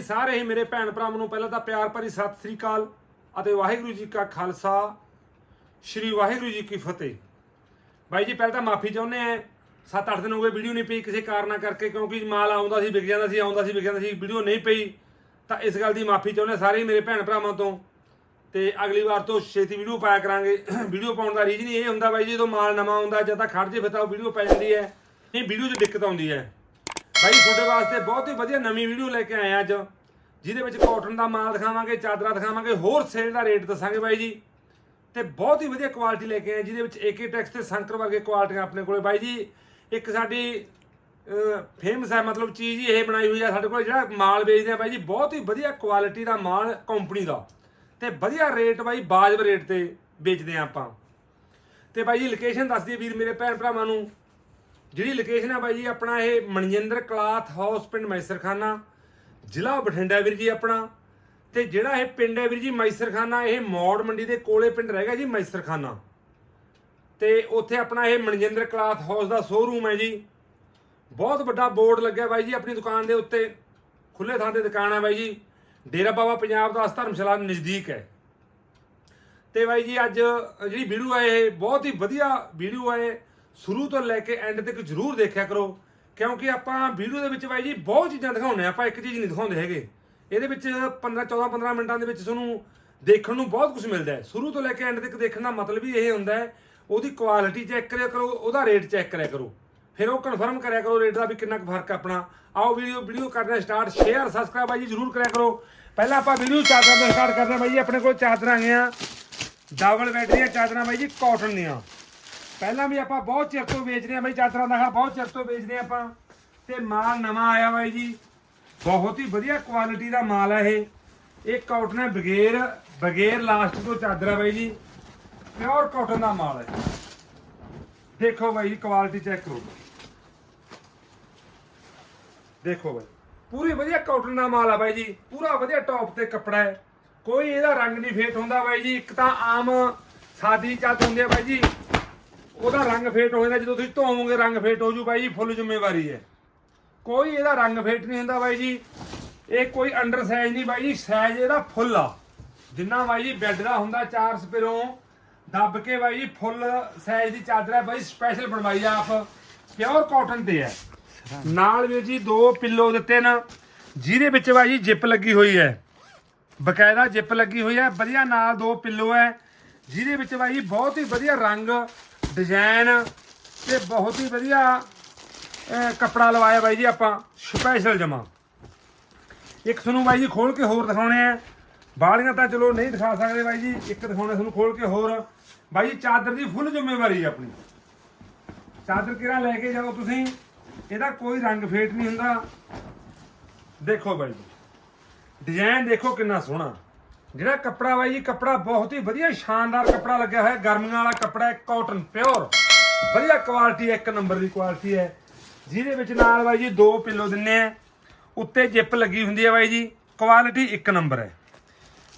ਜੀ ਸਾਰੇ ਹੀ ਮੇਰੇ ਭੈਣ ਭਰਾਵਾਂ ਨੂੰ ਪਹਿਲਾਂ ਤਾਂ ਪਿਆਰ ਭਰੀ ਸਤਿ ਸ੍ਰੀ ਅਕਾਲ ਅਤੇ ਵਾਹਿਗੁਰੂ ਜੀ ਕਾ ਖਾਲਸਾ, ਸ੍ਰੀ ਵਾਹਿਗੁਰੂ ਜੀ ਕੀ ਫਤਿਹ। ਬਾਈ ਜੀ, ਪਹਿਲਾਂ ਤਾਂ ਮਾਫੀ ਚਾਹੁੰਦੇ ਆ 7-8 ਦਿਨ ਹੋ ਗਏ ਵੀਡੀਓ ਨਹੀਂ ਪਈ ਕਿਸੇ ਕਾਰਨਾ ਕਰਕੇ, ਕਿਉਂਕਿ ਮਾਲ ਆਉਂਦਾ ਸੀ, ਵਿਕ ਜਾਂਦਾ ਸੀ, ਆਉਂਦਾ ਸੀ, ਵਿਕ ਜਾਂਦਾ ਸੀ, ਵੀਡੀਓ ਨਹੀਂ ਪਈ। ਤਾਂ ਇਸ ਗੱਲ ਦੀ ਮਾਫੀ ਚਾਹੁੰਦੇ ਸਾਰੇ ਹੀ ਮੇਰੇ ਭੈਣ ਭਰਾਵਾਂ ਤੋਂ। ਤੇ ਅਗਲੀ ਵਾਰ ਤੋਂ ਛੇਤੀ ਵੀਡੀਓ ਪਾਇਆ ਕਰਾਂਗੇ। ਵੀਡੀਓ ਪਾਉਣ ਦਾ ਰੀਜ਼ਨ ਇਹ ਹੁੰਦਾ ਬਾਈ ਜੀ, ਜਦੋਂ ਮਾਲ ਨਵਾਂ ਆਉਂਦਾ ਜਦ ਤਾਂ ਖੜ ਜੇ, ਫਿਰ ਤਾਂ ਵੀਡੀਓ ਪੈ ਜਾਂਦੀ ਹੈ। ਨਹੀਂ, ਵੀਡੀਓ 'ਚ ਦਿੱਕਤ ਆਉਂਦੀ ਹੈ। ਬਾਈ ਤੁਹਾਡੇ ਵਾਸਤੇ ਬਹੁਤ ਹੀ ਵਧੀਆ ਨਵੀਂ ਵੀਡੀਓ ਲੈ ਕੇ ਆਏ ਹਾਂ ਅੱਜ। ਜਿਹਦੇ ਵਿੱਚ ਕਾਟਨ ਦਾ ਮਾਲ ਦਿਖਾਵਾਂਗੇ, ਚਾਦਰਾਂ ਦਿਖਾਵਾਂਗੇ, ਹੋਰ ਸੇਲ ਦਾ ਰੇਟ ਦੱਸਾਂਗੇ ਬਾਈ ਜੀ। ਤੇ ਬਹੁਤ ਹੀ ਵਧੀਆ ਕੁਆਲਿਟੀ ਲੈ ਕੇ ਆਏ ਜਿਹਦੇ ਵਿੱਚ ਏਕੇ ਟੈਕਸ ਤੇ ਸੰਕਰ ਵਰਗੇ ਕੁਆਲਿਟੀਆਂ ਆਪਣੇ ਕੋਲੇ। ਬਾਈ ਜੀ, ਇੱਕ ਸਾਡੀ ਫੇਮਸ ਹੈ, ਮਤਲਬ ਚੀਜ਼ ਹੀ ਇਹ ਬਣਾਈ ਹੋਈ ਆ ਸਾਡੇ ਕੋਲ, ਜਿਹੜਾ ਮਾਲ ਵੇਚਦੇ ਆ ਬਾਈ ਜੀ, ਬਹੁਤ ਹੀ ਵਧੀਆ ਕੁਆਲਿਟੀ ਦਾ ਮਾਲ ਕੰਪਨੀ ਦਾ। ਤੇ ਵਧੀਆ ਰੇਟ ਬਾਈ ਬਾਜਬ ਰੇਟ ਤੇ ਵੇਚਦੇ ਆ ਆਪਾਂ। ਤੇ ਬਾਈ ਜੀ ਲੋਕੇਸ਼ਨ ਦੱਸ ਦਈਏ ਵੀਰ, ਮੇਰੇ ਭੈਣ ਭਰਾਵਾਂ ਨੂੰ। ਜਿਹੜੀ ਲੋਕੇਸ਼ਨ ਹੈ ਬਾਈ ਜੀ, ਆਪਣਾ ਇਹ ਮਨਜਿੰਦਰ ਕਲਾਥ ਹਾਊਸ ਪਿੰਡ ਮੈਸਰਖਾਨਾ, ਜ਼ਿਲ੍ਹਾ ਬਠਿੰਡਾ ਵੀਰ ਜੀ ਆਪਣਾ। ਤੇ ਜਿਹੜਾ ਇਹ ਪਿੰਡ ਹੈ ਵੀਰ ਜੀ ਮੈਸਰਖਾਨਾ, ਇਹ ਮੌੜ ਮੰਡੀ ਦੇ ਕੋਲੇ ਪਿੰਡ ਰਹੇਗਾ ਜੀ ਮੈਸਰਖਾਨਾ। ਤੇ ਉੱਥੇ ਆਪਣਾ ਇਹ ਮਨਜਿੰਦਰ ਕਲਾਥ ਹਾਊਸ ਦਾ ਸ਼ੋਰੂਮ ਹੈ ਜੀ। ਬਹੁਤ ਵੱਡਾ ਬੋਰਡ ਲੱਗਿਆ ਬਾਈ ਜੀ ਆਪਣੀ ਦੁਕਾਨ ਦੇ ਉੱਤੇ। ਖੁੱਲੇ ਥਾਂ ਤੇ ਦੁਕਾਨ ਹੈ ਬਾਈ ਜੀ। ਡੇਰਾ ਬਾਬਾ ਪੰਜਾਬ ਦਾਸ ਧਰਮਸ਼ਾਲਾ ਨਜ਼ਦੀਕ ਹੈ। ਤੇ ਬਾਈ ਜੀ ਅੱਜ ਜਿਹੜੀ ਵੀਡੀਓ ਹੈ ਇਹ ਬਹੁਤ ਹੀ ਵਧੀਆ ਵੀਡੀਓ ਹੈ ਸ਼ੁਰੂ ਤੋਂ ਲੈ ਕੇ ਐਂਡ ਤੱਕ ਜਰੂਰ ਦੇਖਿਆ ਕਰੋ, ਕਿਉਂਕਿ ਆਪਾਂ ਵੀਡੀਓ ਦੇ ਵਿੱਚ ਬਾਈ ਜੀ ਬਹੁਤ ਚੀਜ਼ਾਂ ਦਿਖਾਉਂਦੇ ਆ ਆਪਾਂ ਇੱਕ ਚੀਜ਼ ਨਹੀਂ ਦਿਖਾਉਂਦੇ ਹੈਗੇ। ਇਹਦੇ ਵਿੱਚ 15 14 15 ਮਿੰਟਾਂ ਦੇ ਵਿੱਚ ਤੁਹਾਨੂੰ ਦੇਖਣ ਨੂੰ ਬਹੁਤ ਕੁਝ ਮਿਲਦਾ ਹੈ। ਸ਼ੁਰੂ ਤੋਂ ਲੈ ਕੇ ਐਂਡ ਤੱਕ ਦੇਖਣ ਦਾ ਮਤਲਬ ਹੀ ਇਹ ਹੁੰਦਾ ਹੈ, ਉਹਦੀ ਕੁਆਲਿਟੀ ਚੈੱਕ ਕਰਿਆ ਕਰੋ, ਉਹਦਾ ਰੇਟ ਚੈੱਕ ਕਰਿਆ ਕਰੋ। ਫਿਰ ਉਹ ਕਨਫਰਮ ਕਰਿਆ ਕਰੋ ਰੇਟ ਦਾ ਵੀ ਕਿੰਨਾ ਕੁ ਫ਼ਰਕ ਆਪਣਾ। ਆਓ ਵੀਡੀਓ ਵੀਡੀਓ ਕਰਨਾ ਸਟਾਰਟ ਸ਼ੇਅਰ ਸਬਸਕ੍ਰਾਈਬ ਬਾਈ ਜੀ ਜਰੂਰ ਕਰਿਆ ਕਰੋ। ਪਹਿਲਾਂ ਆਪਾਂ ਵੀਡੀਓ ਚਾਦਰਾਂ ਤੋਂ ਸਟਾਰਟ ਕਰਦੇ ਹਾਂ ਬਾਈ ਜੀ, ਆਪਣੇ ਕੋਲ ਚਾਦਰਾਂ ਆਈਆਂ ਡਬਲ ਬੈੱਡ ਦੀਆਂ ਚਾਦਰਾਂ ਬਾਈ ਜੀ ਕਾਟਨ ਦੀਆਂ। ਪਹਿਲਾਂ ਵੀ ਆਪਾਂ ਬਹੁਤ ਚਿਰ ਤੋਂ ਵੇਚਦੇ ਆ ਬਾਈ ਚਾਦਰਾਂ ਦਾ ਹਾਂ, ਬਹੁਤ ਚਿਰ ਤੋਂ ਵੇਚਦੇ ਆ ਆਪਾਂ। ਤੇ ਮਾਲ ਨਵਾਂ ਆਇਆ ਬਾਈ ਜੀ। ਬਹੁਤ ਹੀ ਵਧੀਆ ਕੁਆਲਿਟੀ ਦਾ ਮਾਲ ਹੈ ਇਹ। ਇਹ ਕਾਟਨ ਹੈ, ਬਗੈਰ ਬਗੈਰ ਲਾਸਟ ਤੋਂ ਚਾਦਰ ਹੈ ਬਾਈ ਜੀ। ਪਿਓਰ ਕਾਟਨ ਦਾ ਮਾਲ ਹੈ। ਦੇਖੋ ਬਾਈ ਜੀ ਕੁਆਲਿਟੀ ਚੈੱਕ ਕਰੋ। ਦੇਖੋ ਬਾਈ, ਪੂਰੀ ਵਧੀਆ ਕਾਟਨ ਦਾ ਮਾਲ ਆ ਬਾਈ ਜੀ। ਪੂਰਾ ਵਧੀਆ ਟੌਪ ਤੇ ਕੱਪੜਾ ਹੈ। ਕੋਈ ਇਹਦਾ ਰੰਗ ਨਹੀਂ ਫੇਟ ਹੁੰਦਾ ਬਾਈ ਜੀ। ਇੱਕ ਤਾਂ ਆਮ ਸਾਦੀ ਚਾਦਰ ਹੁੰਦੀ ਹੈ ਬਾਈ ਜੀ। ਉਹਦਾ ਰੰਗ ਫੇਟ ਹੋ ਜਾਂਦਾ, ਜਦੋਂ ਤੁਸੀਂ ਧੋਵੋਗੇ ਰੰਗ ਫੇਟ ਹੋ ਜੂ ਬਾਈ ਜੀ, ਫੁੱਲ ਜ਼ਿੰਮੇਵਾਰੀ ਹੈ। ਕੋਈ ਇਹਦਾ ਰੰਗ ਫੇਟ ਨਹੀਂ ਹੁੰਦਾ ਬਾਈ ਜੀ। ਇਹ ਕੋਈ ਅੰਡਰ ਸਾਈਜ਼ ਨਹੀਂ ਬਾਈ ਜੀ ਸਾਈਜ਼ ਇਹਦਾ ਫੁੱਲ ਆ। ਜਿੰਨਾ ਬਾਈ ਜੀ ਬੈੱਡ ਦਾ ਹੁੰਦਾ ਚਾਰ ਸਪਿਰੋਂ ਦੱਬ ਕੇ ਬਾਈ ਜੀ ਫੁੱਲ ਸਾਈਜ਼ ਦੀ ਚਾਦਰ ਹੈ ਬਾਈ ਸਪੈਸ਼ਲ ਬਣਵਾਈ ਆ ਆਪ। ਪਿਓਰ ਕਾਟਨ ਤੇ ਹੈ। ਨਾਲ ਵੀਰ ਜੀ ਦੋ ਪਿੱਲੋ ਦਿੱਤੇ ਨਾ ਜਿਹਦੇ ਵਿੱਚ ਬਾਈ ਜੀ ਜਿਪ ਲੱਗੀ ਹੋਈ ਹੈ। ਬਕਾਇਦਾ ਜਿਪ ਲੱਗੀ ਹੋਈ ਹੈ, ਵਧੀਆ ਨਾਲ ਦੋ ਪਿੱਲੋ ਹੈ, ਜਿਹਦੇ ਵਿੱਚ ਬਾਈ ਜੀ ਬਹੁਤ ਹੀ ਵਧੀਆ ਰੰਗ ਡਿਜ਼ਾਈਨ ਤੇ ਬਹੁਤ ਹੀ ਵਧੀਆ ਕੱਪੜਾ ਲਵਾਇਆ ਬਾਈ ਜੀ ਆਪਾਂ ਸਪੈਸ਼ਲ ਜਮਾ। ਇੱਕ ਤੁਹਾਨੂੰ ਬਾਈ ਜੀ ਖੋਲ ਕੇ ਹੋਰ ਦਿਖਾਉਣੇ ਆ। ਬਾਲੀਆਂ ਤਾਂ ਚਲੋ ਨਹੀਂ ਦਿਖਾ ਸਕਦੇ ਬਾਈ ਜੀ, ਇੱਕ ਦਿਖਾਉਣਾ ਤੁਹਾਨੂੰ ਖੋਲ ਕੇ ਹੋਰ। ਬਾਈ ਜੀ, ਚਾਦਰ ਦੀ ਫੁੱਲ ਜ਼ਿੰਮੇਵਾਰੀ ਹੈ ਆਪਣੀ। ਚਾਦਰ ਕਿਹੜਾ ਲੈ ਕੇ ਜਾਓ ਤੁਸੀਂ, ਇਹਦਾ ਕੋਈ ਰੰਗ ਫੇਟ ਨਹੀਂ ਹੁੰਦਾ। ਦੇਖੋ ਬਾਈ ਜੀ ਡਿਜ਼ਾਈਨ ਦੇਖੋ ਕਿੰਨਾ ਸੋਹਣਾ। ਜਿਹੜਾ ਕੱਪੜਾ ਬਾਈ ਜੀ, ਕੱਪੜਾ ਬਹੁਤ ਹੀ ਵਧੀਆ ਸ਼ਾਨਦਾਰ ਕੱਪੜਾ ਲੱਗਿਆ ਹੋਇਆ। ਗਰਮੀਆਂ ਵਾਲਾ ਕੱਪੜਾ ਹੈ ਕਾਟਨ ਪਿਓਰ ਵਧੀਆ ਕੁਆਲਿਟੀ ਇੱਕ ਨੰਬਰ ਦੀ ਕੁਆਲਿਟੀ ਹੈ। ਜਿਹਦੇ ਵਿੱਚ ਨਾਲ ਬਾਈ ਜੀ ਦੋ ਪਿੱਲੋ ਦਿੰਨੇ ਆ। ਉੱਤੇ ਜਿਪ ਲੱਗੀ ਹੁੰਦੀ ਹੈ ਬਾਈ ਜੀ। ਕੁਆਲਿਟੀ ਇੱਕ ਨੰਬਰ ਹੈ।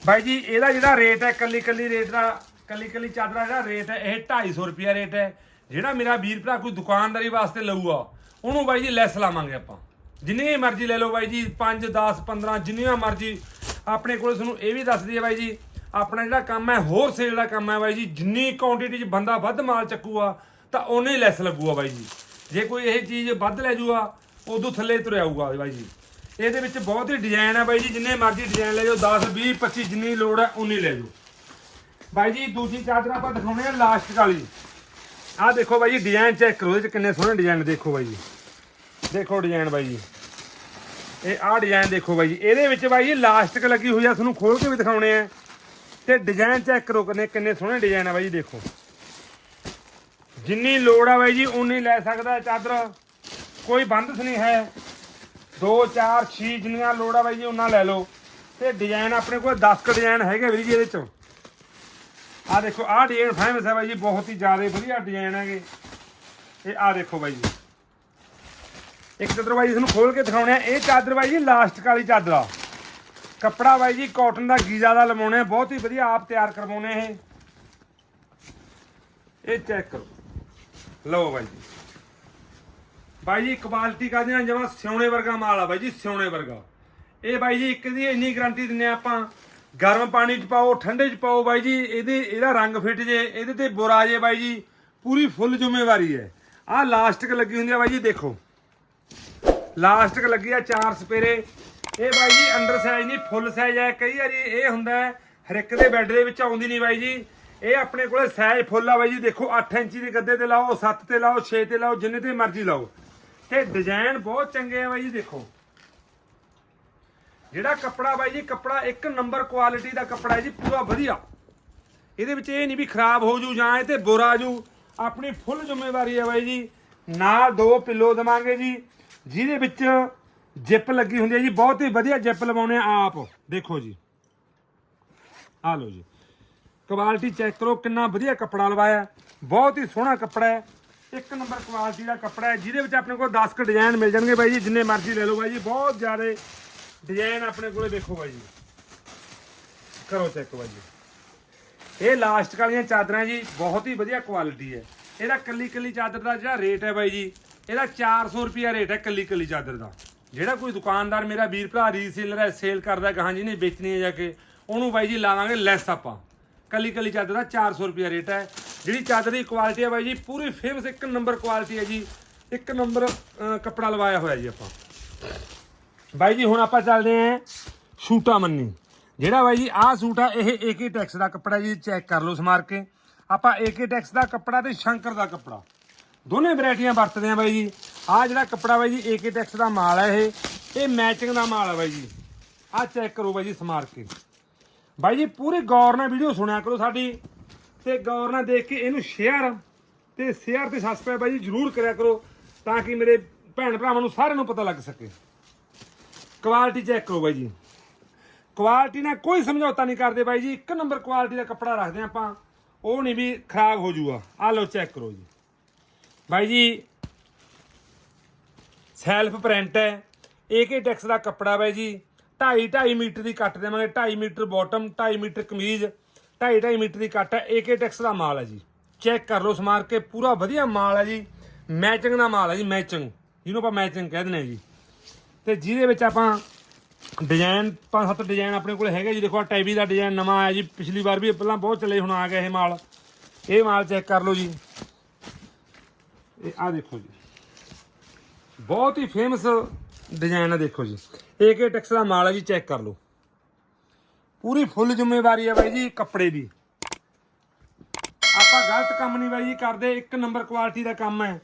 ਬਾਈ ਜੀ, ਇਹਦਾ ਜਿਹੜਾ ਰੇਟ ਹੈ ਕੱਲੀ ਕੱਲੀ ਰੇਟ ਦਾ ਕੱਲੀ ਕੱਲੀ ਚਾਦਰਾ ਜਿਹੜਾ ਰੇਟ ਹੈ, ਇਹ 250 ਰੁਪਿਆ ਰੇਟ ਹੈ। ਜਿਹੜਾ ਮੇਰਾ ਵੀਰ ਭਰਾ ਕੋਈ ਦੁਕਾਨਦਾਰੀ ਵਾਸਤੇ ਲਊਗਾ, ਉਹਨੂੰ ਬਾਈ ਜੀ ਲੈਸ ਲਾਵਾਂਗੇ ਆਪਾਂ। ਜਿੰਨੀ ਮਰਜ਼ੀ ਲੈ ਲਓ ਬਾਈ ਜੀ 5 10 15 ਜਿੰਨੀਆਂ ਮਰਜ਼ੀ ਆਪਣੇ ਕੋਲ ਤੁਹਾਨੂੰ ਇਹ ਵੀ ਦੱਸ ਦਈਏ ਬਾਈ ਜੀ, ਆਪਣਾ ਜਿਹੜਾ ਕੰਮ ਹੈ, ਹੋਰ ਸੇਲ ਦਾ ਕੰਮ ਹੈ ਬਾਈ ਜੀ, ਜਿੰਨੀ ਕੁਆਂਟੀਟੀ 'ਚ ਬੰਦਾ ਵੱਧ ਮਾਲ ਚੱਕੂਗਾ, ਤਾਂ ਉਹਨੇ ਲੈਸ ਲੱਗੂਗਾ ਬਾਈ ਜੀ। ਜੇ ਕੋਈ ਇਹ ਚੀਜ਼ ਵੱਧ ਲੈ ਜੂਗਾ, ਉਦੋਂ ਥੱਲੇ ਤੁਰ ਆਊਗਾ ਬਾਈ ਜੀ। ਇਹਦੇ ਵਿੱਚ ਬਹੁਤ ਹੀ ਡਿਜ਼ਾਈਨ ਹੈ ਬਾਈ ਜੀ, ਜਿੰਨੇ ਮਰਜ਼ੀ ਡਿਜ਼ਾਈਨ ਲੈ ਜਾਓ 10 20 25 ਜਿੰਨੀ ਲੋੜ ਹੈ ਉਨੀ ਲੈ ਜਾਓ। ਬਾਈ ਜੀ, ਦੂਜੀ ਚਾਦਰ ਆਪਾਂ ਦਿਖਾਉਣੇ ਆ ਲਾਸਟ ਵਾਲੀ। ਆਹ ਦੇਖੋ ਬਾਈ ਜੀ ਡਿਜ਼ਾਈਨ ਚੈੱਕ ਕਰੋ, ਇਹਦੇ ਚ ਕਿੰਨੇ ਸੋਹਣੇ ਡਿਜ਼ਾਈਨ ਦੇਖੋ ਬਾਈ ਜੀ। ਦੇਖੋ ਡਿਜ਼ਾਈਨ ਬਾਈ ਜੀ। ਇਹ ਆਹ ਡਿਜ਼ਾਈਨ ਦੇਖੋ ਬਾਈ ਜੀ। ਇਹਦੇ ਵਿੱਚ ਬਾਈ ਜੀ ਲਾਸਟਿਕ ਲੱਗੀ ਹੋਈ ਆ, ਤੁਹਾਨੂੰ ਖੋਲ ਕੇ ਵੀ ਦਿਖਾਉਣੇ ਆ। ਤੇ ਡਿਜ਼ਾਈਨ ਚੈੱਕ ਕਰੋ ਕਿੰਨੇ ਕਿੰਨੇ ਸੋਹਣੇ ਡਿਜ਼ਾਈਨ ਆ ਬਾਈ ਜੀ, ਦੇਖੋ। ਜਿੰਨੀ ਲੋੜ ਆ ਬਾਈ ਜੀ ਉਨੀ ਲੈ ਸਕਦਾ ਚਾਦਰ। ਕੋਈ ਬੰਦਸ ਨਹੀਂ ਹੈ। 2 4 6 ਜਿੰਨੀਆਂ ਲੋੜ ਆ ਬਾਈ ਜੀ ਉਹਨਾਂ ਲੈ ਲਓ। ਤੇ ਡਿਜ਼ਾਈਨ ਆਪਣੇ ਕੋਲ 10 ਕ ਡਿਜ਼ਾਈਨ ਹੈਗੇ ਵੀਰ ਜੀ ਇਹਦੇ ਚੋਂ। ਆ ਦੇਖੋ, ਆਹ ਡਿਜ਼ਾਈਨ ਫੇਮਸ ਹੈ ਬਾਈ ਜੀ, ਬਹੁਤ ਹੀ ਜ਼ਿਆਦਾ ਵਧੀਆ ਡਿਜ਼ਾਈਨ ਹੈਗੇ। ਇਹ ਆ ਦੇਖੋ ਬਾਈ ਜੀ। ਇੱਕ ਚਾਦਰ ਬਾਈ ਜੀ ਤੁਹਾਨੂੰ ਖੋਲ ਕੇ ਦਿਖਾਉਣੇ ਆ। ਇਹ ਚਾਦਰ ਬਾਈ ਜੀ ਲਾਸਟਿਕ ਵਾਲੀ ਚਾਦਰ ਆ। ਕੱਪੜਾ ਬਾਈ ਜੀ ਕਾਟਨ ਦਾ ਗੀਜ਼ਾ ਦਾ ਲਵਾਉਣੇ ਆ। ਬਹੁਤ ਹੀ ਵਧੀਆ ਆਪ ਤਿਆਰ ਕਰਵਾਉਣੇ ਇਹ। ਇਹ ਚੈੱਕ ਕਰੋ। ਲਓ ਬਾਈ ਜੀ। ਬਾਈ ਜੀ ਕੁਆਲਿਟੀ ਕਾਦੀਆਂ ਜਮਾ ਸਿਉਣੇ ਵਰਗਾ ਮਾਲ ਆ ਬਾਈ ਜੀ, ਸਿਉਣੇ ਵਰਗਾ। ਇਹ ਬਾਈ ਜੀ, ਇੱਕ ਦੀ ਇੰਨੀ ਗਾਰੰਟੀ ਦਿੰਨੇ ਆ ਆਪਾਂ। ਗਰਮ ਪਾਣੀ ਚ ਪਾਓ, ਠੰਡੇ ਚ ਪਾਓ ਬਾਈ ਜੀ, ਇਹਦੇ, ਇਹਦਾ ਰੰਗ ਫਿੱਟ ਜੇ, ਇਹਦੇ ਤੇ ਬੁਰਾ ਜੇ ਬਾਈ ਜੀ, ਪੂਰੀ ਫੁੱਲ ਜ਼ਿੰਮੇਵਾਰੀ ਹੈ। ਆਹ ਲਾਸਟਿਕ ਲੱਗੀ ਹੁੰਦੀ ਆ ਬਾਈ ਜੀ, ਦੇਖੋ। ਲਾਸਟਿਕ ਲੱਗੀ ਆ ਚਾਰ ਸਪੇਰੇ। ਇਹ ਬਾਈ ਜੀ ਅੰਡਰ ਸਾਈਜ਼ ਨਹੀਂ ਫੁੱਲ ਸਾਈਜ਼ ਹੈ ਕਈ ਵਾਰੀ ਇਹ ਹੁੰਦਾ ਹਰ ਇੱਕ ਦੇ ਬੈੱਡ ਦੇ ਵਿੱਚ ਆਉਂਦੀ ਨਹੀਂ ਬਾਈ ਜੀ। ਇਹ ਆਪਣੇ ਕੋਲੇ ਸਾਈਜ਼ ਫੁੱਲ ਆ ਬਾਈ ਜੀ। ਦੇਖੋ 8 ਇੰਚੀ ਦੇ ਗੱਦੇ ਤੇ ਲਾਓ 7 ਤੇ ਲਾਓ 6 ਤੇ ਲਾਓ, ਜਿੰਨੇ ਤੇ ਮਰਜ਼ੀ ਲਾਓ। ਤੇ ਡਿਜ਼ਾਈਨ ਬਹੁਤ ਚੰਗੇ ਆ ਬਾਈ ਜੀ, ਦੇਖੋ। ਜਿਹੜਾ ਕੱਪੜਾ ਬਾਈ ਜੀ, ਕੱਪੜਾ ਇੱਕ ਨੰਬਰ ਕੁਆਲਿਟੀ ਦਾ ਕੱਪੜਾ ਹੈ ਜੀ, ਪੂਰਾ ਵਧੀਆ। ਇਹਦੇ ਵਿੱਚ ਇਹ ਨਹੀਂ ਵੀ ਖਰਾਬ ਹੋ ਜੂ ਜਾਂ ਇਹ ਤੇ ਬੁਰਾ ਜੂ। ਆਪਣੀ ਫੁੱਲ ਜ਼ਿੰਮੇਵਾਰੀ ਹੈ ਬਾਈ ਜੀ। ਨਾਲ ਦੋ ਪਿੱਲੋ ਦਵਾਂਗੇ ਜੀ। ਜਿਹਦੇ ਵਿੱਚ ਜਿਪ ਲੱਗੀ ਹੁੰਦੀ ਹੈ ਜੀ, ਬਹੁਤ ਹੀ ਵਧੀਆ ਜਿਪ ਲਵਾਉਣੇ ਆ ਆਪ। ਦੇਖੋ ਜੀ। ਆ ਲਓ ਜੀ। ਕੁਆਲਿਟੀ ਚੈੱਕ ਕਰੋ, ਕਿੰਨਾ ਵਧੀਆ ਕੱਪੜਾ ਲਵਾਇਆ ਬਹੁਤ ਹੀ ਸੋਹਣਾ ਕੱਪੜਾ ਹੈ। ਇੱਕ ਨੰਬਰ ਕੁਆਲਿਟੀ ਦਾ ਕੱਪੜਾ ਹੈ, ਜਿਹਦੇ ਵਿੱਚ ਆਪਣੇ ਕੋਲ 10 ਕ ਡਿਜ਼ਾਈਨ ਮਿਲ ਜਾਣਗੇ ਬਾਈ ਜੀ, ਜਿੰਨੇ ਮਰਜ਼ੀ ਲੈ ਲਓ ਬਾਈ ਜੀ। ਬਹੁਤ ਜ਼ਿਆਦਾ ਡਿਜ਼ਾਈਨ ਆਪਣੇ ਕੋਲੇ ਦੇਖੋ ਬਾਈ ਜੀ। ਕਰੋ ਚੈੱਕ ਬਾਈ ਜੀ। ਇਹ ਲਾਸਟਿਕ ਵਾਲੀਆਂ ਚਾਦਰਾਂ ਜੀ, ਬਹੁਤ ਹੀ ਵਧੀਆ ਕੁਆਲਿਟੀ ਹੈ। ਇਹਦਾ ਕੱਲੀ ਕੱਲੀ ਚਾਦਰ ਦਾ ਜਿਹੜਾ ਰੇਟ ਹੈ ਬਾਈ ਜੀ ਇਹਦਾ 400 ਰੁਪਿਆ ਰੇਟ ਹੈ ਕੱਲੀ ਕੱਲੀ ਚਾਦਰ ਦਾ। ਜਿਹੜਾ ਕੋਈ ਦੁਕਾਨਦਾਰ ਮੇਰਾ ਵੀਰ ਭਰਾ ਰੀਸੇਲਰ ਹੈ ਸੇਲ ਕਰਦਾ ਕਹਾਂ ਜੀ ਨੇ ਵੇਚਣੀ ਹੈ ਜਾ ਕੇ, ਉਹਨੂੰ ਬਾਈ ਜੀ ਲਾਵਾਂਗੇ ਲੈਸ ਆਪਾਂ। ਕੱਲੀ ਕੱਲੀ ਚਾਦਰ ਦਾ 400 ਰੁਪਿਆ ਰੇਟ ਹੈ। ਜਿਹੜੀ ਚਾਦਰ ਦੀ ਕੁਆਲਿਟੀ ਹੈ ਬਾਈ ਜੀ, ਪੂਰੀ ਫੇਮਸ ਇੱਕ ਨੰਬਰ ਕੁਆਲਿਟੀ ਹੈ ਜੀ। ਇੱਕ ਨੰਬਰ ਕੱਪੜਾ ਲਵਾਇਆ ਹੋਇਆ ਜੀ ਆਪਾਂ। ਬਾਈ ਜੀ, ਹੁਣ ਆਪਾਂ ਚੱਲਦੇ ਆਂ ਸ਼ੂਟਾ ਮੰਨੀ। ਜਿਹੜਾ ਬਾਈ ਜੀ, ਆਹ ਸੂਟ ਆ, ਇਹ ਏਕੇ ਟੈਕਸ ਦਾ ਕੱਪੜਾ ਜੀ ਚੈੱਕ ਕਰ ਲਓ ਸਮਾਰ ਕੇ। ਆਪਾਂ ਏਕੇ ਟੈਕਸ ਦਾ ਕੱਪੜਾ ਤੇ ਸ਼ੰਕਰ ਦਾ ਕੱਪੜਾ। ਦੋਨੇ ਵੈਰਾਈਟੀਆਂ ਵਰਤਦੇ ਆ ਬਾਈ ਜੀ। ਆਹ ਜਿਹੜਾ ਕੱਪੜਾ ਬਾਈ ਜੀ ਏਕੇ ਟੈਕਸ ਦਾ ਮਾਲ ਹੈ ਇਹ। ਇਹ ਮੈਚਿੰਗ ਦਾ ਮਾਲ ਹੈ ਬਾਈ ਜੀ। ਆਹ ਚੈੱਕ ਕਰੋ ਬਾਈ ਜੀ ਸਮਾਰ ਕੇ। ਬਾਈ ਜੀ, ਪੂਰੀ ਗੌਰ ਨਾਲ ਵੀਡੀਓ ਸੁਣਿਆ ਕਰੋ ਸਾਡੀ। ਤੇ ਗੌਰ ਨਾਲ ਦੇਖ ਕੇ ਇਹਨੂੰ ਸ਼ੇਅਰ ਤੇ ਸ਼ੇਅਰ ਤੇ ਸਬਸਕ੍ਰਾਈਬ ਬਾਈ ਜੀ ਜਰੂਰ ਕਰਿਆ ਕਰੋ ਤਾਂ ਕਿ ਮੇਰੇ ਭੈਣ ਭਰਾਵਾਂ ਨੂੰ ਸਾਰਿਆਂ ਨੂੰ ਪਤਾ ਲੱਗ ਸਕੇ। ਕੁਆਲਿਟੀ ਚੈੱਕ ਕਰੋ ਬਾਈ ਜੀ। ਕੁਆਲਿਟੀ ਨਾਲ ਕੋਈ ਸਮਝੌਤਾ ਨਹੀਂ ਕਰਦੇ ਬਾਈ ਜੀ। ਇੱਕ ਨੰਬਰ ਕੁਆਲਿਟੀ ਦਾ ਕੱਪੜਾ ਰੱਖਦੇ ਹਾਂ ਆਪਾਂ। ਉਹ ਨਹੀਂ ਵੀ ਖਰਾਬ ਹੋ ਜੂਗਾ। ਆ ਲਓ ਚੈੱਕ ਕਰੋ ਜੀ। ਬਾਈ ਜੀ ਸੈਲਫ ਪ੍ਰਿੰਟ ਹੈ। ਏਕੇ ਟੈਕਸ ਦਾ ਕੱਪੜਾ ਬਾਈ ਜੀ 2.5 2.5 ਮੀਟਰ ਦੀ ਕੱਟ ਦੇਵਾਂਗੇ। 2.5 ਮੀਟਰ ਬਾਟਮ 2.5 ਮੀਟਰ ਕਮੀਜ਼ 2.5 2.5 ਮੀਟਰ ਦੀ ਕੱਟ ਹੈ। ਏਕੇ ਟੈਕਸ ਦਾ ਮਾਲ ਹੈ ਜੀ। ਚੈੱਕ ਕਰ ਲਓ ਸਮਾਰ ਕੇ। ਪੂਰਾ ਵਧੀਆ ਮਾਲ ਹੈ ਜੀ। ਮੈਚਿੰਗ ਦਾ ਮਾਲ ਹੈ ਜੀ ਮੈਚਿੰਗ ਜਿਹਨੂੰ ਆਪਾਂ ਮੈਚਿੰਗ ਕਹਿ ਦਿੰਦੇ ਹਾਂ ਜੀ। ਤੇ ਜਿਹਦੇ ਵਿੱਚ ਆਪਾਂ ਡਿਜ਼ਾਈਨ ਪੰਜ ਸੱਤ ਡਿਜ਼ਾਈਨ ਆਪਣੇ ਕੋਲ ਹੈਗੇ ਜੀ। ਦੇਖੋ ਆ ਟੈਬੀ ਦਾ ਡਿਜ਼ਾਈਨ ਨਵਾਂ ਆਇਆ ਜੀ। ਪਿਛਲੀ ਵਾਰ ਵੀ ਪਹਿਲਾਂ ਬਹੁਤ ਚੱਲੇ, ਹੁਣ ਆ ਗਿਆ ਇਹ ਮਾਲ। ਇਹ ਮਾਲ ਚੈੱਕ ਕਰ ਲਓ ਜੀ। ਇਹ ਆ ਦੇਖੋ ਜੀ। ਬਹੁਤ ਹੀ ਫੇਮਸ ਡਿਜ਼ਾਈਨ ਆ ਦੇਖੋ ਜੀ। ਏਕੇ ਟੈਕਸ ਦਾ ਮਾਲ ਹੈ ਜੀ ਚੈੱਕ ਕਰ ਲਓ। ਪੂਰੀ ਫੁੱਲ ਜ਼ਿੰਮੇਵਾਰੀ ਹੈ ਬਾਈ ਜੀ, ਕੱਪੜੇ ਦੀ। ਆਪਾਂ ਗਲਤ ਕੰਮ ਨਹੀਂ ਬਾਈ ਜੀ ਕਰਦੇ, ਇੱਕ ਨੰਬਰ ਕੁਆਲਿਟੀ ਦਾ ਕੰਮ ਹੈ।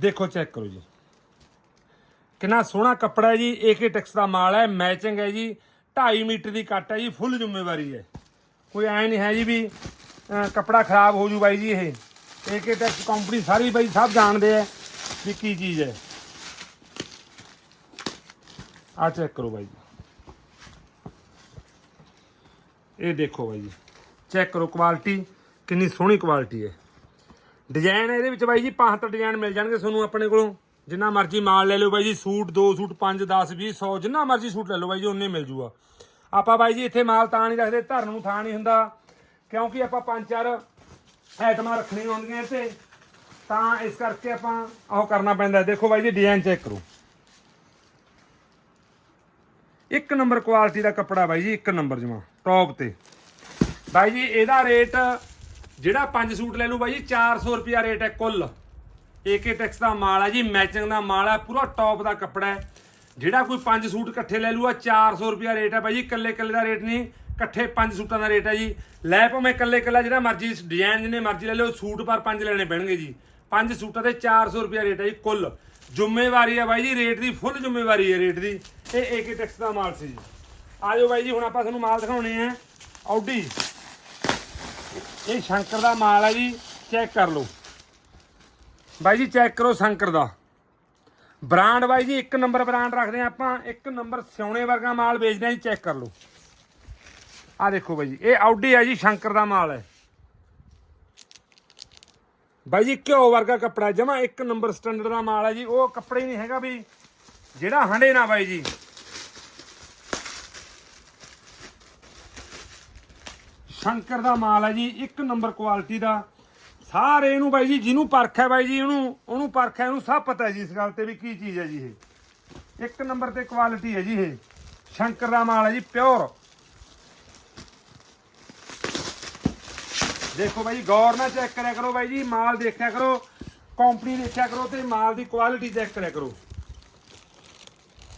ਦੇਖੋ ਚੈੱਕ ਕਰੋ ਜੀ। ਕਿੰਨਾ ਸੋਹਣਾ ਕੱਪੜਾ ਹੈ ਜੀ ਏਕੇ ਟੈਕਸ ਦਾ ਮਾਲ ਹੈ ਮੈਚਿੰਗ ਹੈ ਜੀ 2.5 ਮੀਟਰ ਦੀ ਕੱਟ ਹੈ ਜੀ ਫੁੱਲ ਜ਼ਿੰਮੇਵਾਰੀ ਹੈ। ਕੋਈ ਐ ਨਹੀਂ ਹੈ ਜੀ ਵੀ ਕੱਪੜਾ ਖਰਾਬ ਹੋ ਜੂ ਬਾਈ ਜੀ ਇਹ। ਏਕੇ ਟੈਕਸ ਕੰਪਨੀ ਸਾਰੀ ਬਾਈ ਸਭ ਜਾਣਦੇ ਆ ਵੀ ਕੀ ਚੀਜ਼ ਹੈ। ਆ ਚੈੱਕ ਕਰੋ ਬਾਈ ਜੀ। ਇਹ ਦੇਖੋ ਬਾਈ ਜੀ। ਚੈੱਕ ਕਰੋ ਕੁਆਲਿਟੀ ਕਿੰਨੀ ਸੋਹਣੀ ਕੁਆਲਿਟੀ ਹੈ। ਡਿਜ਼ਾਈਨ ਇਹਦੇ ਵਿੱਚ ਬਾਈ ਜੀ 75 ਡਿਜ਼ਾਈਨ ਮਿਲ ਜਾਣਗੇ ਤੁਹਾਨੂੰ ਆਪਣੇ ਕੋਲੋਂ। ਜਿੰਨਾ ਮਰਜ਼ੀ ਮਾਲ ਲੈ ਲਓ ਬਾਈ ਜੀ, ਸੂਟ ਦੋ, ਸੂਟ 5 10 20 100 ਜਿੰਨਾ ਮਰਜ਼ੀ ਸੂਟ ਲੈ ਲਓ ਬਾਈ ਜੀ ਉਹਨੇ ਮਿਲ ਜੂਗਾ। ਆਪਾਂ ਬਾਈ ਜੀ ਇੱਥੇ ਮਾਲ ਤਾਂ ਨਹੀਂ ਰੱਖਦੇ, ਧਰਨ ਨੂੰ ਥਾਂ ਨਹੀਂ ਹੁੰਦਾ। ਕਿਉਂਕਿ ਆਪਾਂ ਪੰਜ ਚਾਰ ਆਈਟਮਾਂ ਰੱਖਣੀਆਂ ਹੁੰਦੀਆਂ 'ਤੇ ਤਾਂ ਇਸ ਕਰਕੇ ਆਪਾਂ ਉਹ ਕਰਨਾ ਪੈਂਦਾ ਦੇਖੋ ਬਾਈ ਜੀ ਡਿਜ਼ਾਈਨ ਚੈੱਕ ਕਰੋ। ਇੱਕ ਨੰਬਰ ਕੁਆਲਿਟੀ ਦਾ ਕੱਪੜਾ ਬਾਈ ਜੀ, ਇੱਕ ਨੰਬਰ ਜਮਾ ਟੌਪ ਤੇ। ਬਾਈ ਜੀ, ਇਹਦਾ ਰੇਟ ਜਿਹੜਾ ਪੰਜ ਸੂਟ ਲੈ ਲੂ ਬਾਈ ਜੀ 400 ਰੁਪਿਆ ਰੇਟ ਹੈ ਕੁੱਲ। ਏਕੇ ਟੈਕਸ ਦਾ ਮਾਲ ਹੈ ਜੀ ਮੈਚਿੰਗ ਦਾ ਮਾਲ ਹੈ, ਪੂਰਾ ਟੌਪ ਦਾ ਕੱਪੜਾ ਹੈ। ਜਿਹੜਾ ਕੋਈ ਪੰਜ ਸੂਟ ਇਕੱਠੇ ਲੈ ਲੂਗਾ 400 ਰੁਪਿਆ ਰੇਟ ਹੈ ਬਾਈ ਜੀ ਇਕੱਲੇ ਇਕੱਲੇ ਦਾ ਰੇਟ ਨਹੀਂ। ਇਕੱਠੇ ਪੰਜ ਸੂਟਾਂ ਦਾ ਰੇਟ ਹੈ ਜੀ। ਲੈ ਭਾਵੇਂ ਇਕੱਲੇ ਇਕੱਲਾ ਜਿਹੜਾ ਮਰਜ਼ੀ ਡਿਜ਼ਾਈਨ ਜਿਹਨੇ ਮਰਜ਼ੀ ਲੈ ਲਓ, ਸੂਟ ਪਰ ਪੰਜ ਲੈਣੇ ਪੈਣਗੇ ਜੀ। ਪੰਜ ਸੂਟਾਂ ਦੇ 400 ਰੁਪਿਆ ਰੇਟ ਹੈ ਜੀ, ਕੁੱਲ। ਜ਼ਿੰਮੇਵਾਰੀ ਹੈ ਬਾਈ ਜੀ, ਰੇਟ ਦੀ ਫੁੱਲ ਜ਼ਿੰਮੇਵਾਰੀ ਹੈ ਰੇਟ ਦੀ। ਇਹ ਏਕੇ ਟੈਕਸ ਦਾ ਮਾਲ ਸੀ ਜੀ। ਆਜੋ ਬਾਈ ਜੀ, ਹੁਣ ਆਪਾਂ ਤੁਹਾਨੂੰ ਮਾਲ ਦਿਖਾਉਣੇ ਆ। ਆਡੀ ਇਹ ਸ਼ੰਕਰ ਦਾ ਮਾਲ ਹੈ ਜੀ ਚੈੱਕ ਕਰ ਲਓ। ਬਾਈ ਜੀ ਚੈੱਕ ਕਰੋ ਸ਼ੰਕਰ ਦਾ। ਬ੍ਰਾਂਡ ਬਾਈ ਜੀ, ਇੱਕ ਨੰਬਰ ਬ੍ਰਾਂਡ ਰੱਖਦੇ ਆ ਆਪਾਂ, ਇੱਕ ਨੰਬਰ ਸਿਉਣੇ ਵਰਗਾ ਮਾਲ ਵੇਚਦੇ ਆ ਜੀ ਚੈੱਕ ਕਰ ਲਓ। ਆ ਦੇਖੋ ਬਾਈ ਜੀ, ਇਹ ਆਡੀ ਹੈ ਜੀ, ਸ਼ੰਕਰ ਦਾ ਮਾਲ ਹੈ। ਬਾਈ ਜੀ, ਘਿਓ ਵਰਗਾ ਕੱਪੜਾ, ਜਮਾ ਇੱਕ ਨੰਬਰ ਸਟੈਂਡਰਡ ਦਾ ਮਾਲ ਹੈ ਜੀ, ਉਹ ਕੱਪੜਾ ਹੀ ਨਹੀਂ ਹੈਗਾ ਵੀ ਜਿਹੜਾ ਹੰਡੇ ਨਾ ਬਾਈ ਜੀ। ਸ਼ੰਕਰ ਦਾ ਮਾਲ ਹੈ ਜੀ, ਇੱਕ ਨੰਬਰ ਕੁਆਲਿਟੀ ਦਾ। ਸਾਰੇ ਇਹਨੂੰ ਬਾਈ ਜੀ, ਜਿਹਨੂੰ ਪਰਖ ਹੈ ਬਾਈ ਜੀ, ਉਹਨੂੰ ਉਹਨੂੰ ਪਰਖ ਹੈ, ਉਹਨੂੰ ਸਭ ਪਤਾ ਹੈ ਜੀ ਇਸ ਗੱਲ ਤੇ ਵੀ ਕੀ ਚੀਜ਼ ਹੈ ਜੀ ਇਹ। ਇੱਕ ਨੰਬਰ ਤੇ ਕੁਆਲਿਟੀ ਹੈ ਜੀ ਇਹ। ਸ਼ੰਕਰ ਦਾ ਮਾਲ ਹੈ ਜੀ ਪਿਓਰ ਦੇਖੋ ਬਾਈ ਗੌਰ ਨਾਲ ਚੈੱਕ ਕਰਿਆ ਕਰੋ ਬਾਈ ਜੀ, ਮਾਲ ਦੇਖਿਆ ਕਰੋ ਕੰਪਨੀ ਦੇਖਿਆ ਕਰੋ ਤੇ ਮਾਲ ਦੀ ਕੁਆਲਿਟੀ ਚੈੱਕ ਕਰਿਆ ਕਰੋ।